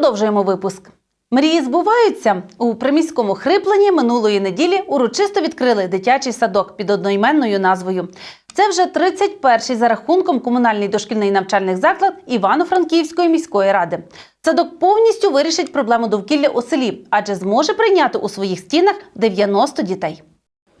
Продовжуємо випуск. Мрії збуваються у приміському хрипленні минулої неділі. Урочисто відкрили дитячий садок під одноіменною назвою. Це вже 31-й за рахунком комунальний дошкільний навчальний заклад Івано-Франківської міської ради. Садок повністю вирішить проблему довкілля у селі, адже зможе прийняти у своїх стінах 90 дітей.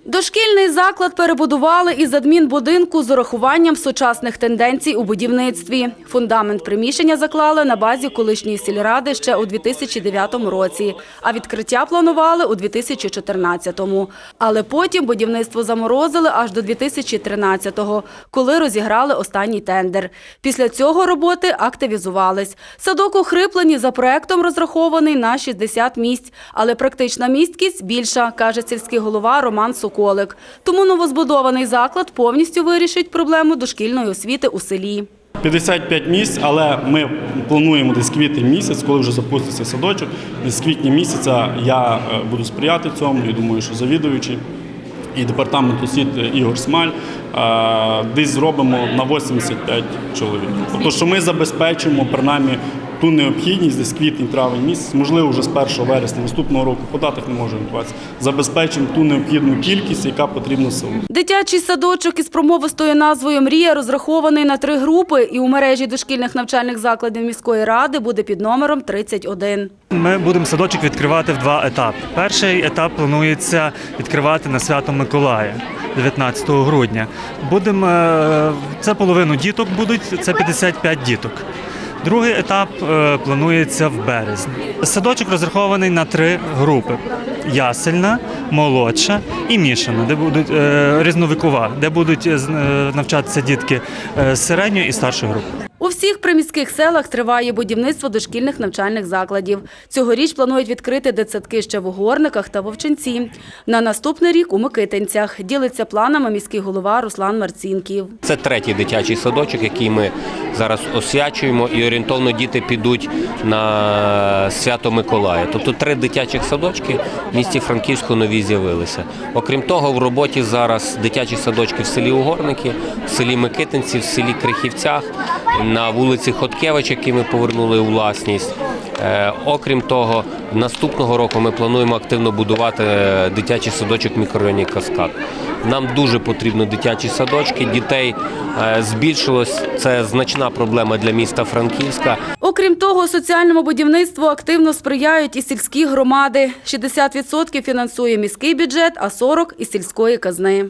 Дошкільний заклад перебудували із адмінбудинку з урахуванням сучасних тенденцій у будівництві. Фундамент приміщення заклали на базі колишньої сільради ще у 2009 році, а відкриття планували у 2014-му. Але потім будівництво заморозили аж до 2013-го, коли розіграли останній тендер. Після цього роботи активізувались. Садок у за проектом розрахований на 60 місць, але практична місткість більша, каже сільський голова Роман Соколик. Тому новозбудований заклад повністю вирішить проблему дошкільної освіти у селі. 55 місць, але ми плануємо десь квітень місяць, коли вже запуститься садочок. Десь квітня місяця я е, буду сприяти цьому. Я думаю, що завідуючий і департамент освіти Ігор Смаль е, десь зробимо на 85 чоловік. Тобто, що ми забезпечимо принаймні ту необхідність десь квітень-травень місяць, можливо, вже з 1 вересня наступного року, по датах не можу орієнтуватися, забезпечимо ту необхідну кількість, яка потрібна селу. Дитячий садочок із промовистою назвою Мрія розрахований на три групи і у мережі дошкільних навчальних закладів міської ради буде під номером 31. Ми будемо садочок відкривати в два етапи. Перший етап планується відкривати на свято Миколая. 19 грудня. Будемо е, це половину діток будуть, це 55 діток. Другий етап е, планується в березні. Садочок розрахований на три групи: ясельна, молодша і мішана, де будуть е, різновикова, де будуть е, навчатися дітки середньої і старшої групи. Всіх приміських селах триває будівництво дошкільних навчальних закладів. Цьогоріч планують відкрити дитсадки ще в Угорниках та Вовчинці. На наступний рік у Микитинцях ділиться планами міський голова Руслан Марцінків. Це третій дитячий садочок, який ми зараз освячуємо, і орієнтовно діти підуть на свято Миколая. Тобто три дитячих садочки в місті Франківську нові з'явилися. Окрім того, в роботі зараз дитячі садочки в селі Угорники, в селі Микитинці, в селі Крихівцях, на вулиці Хоткевич, які ми повернули у власність. Е, Окрім того, наступного року ми плануємо активно будувати е, дитячий садочок в мікрорайоні Каскад. Нам дуже потрібно дитячі садочки. Дітей е, збільшилось. Це значна проблема для міста Франківська. Окрім того, соціальному будівництву активно сприяють і сільські громади. 60% фінансує міський бюджет, а 40% – із сільської казни.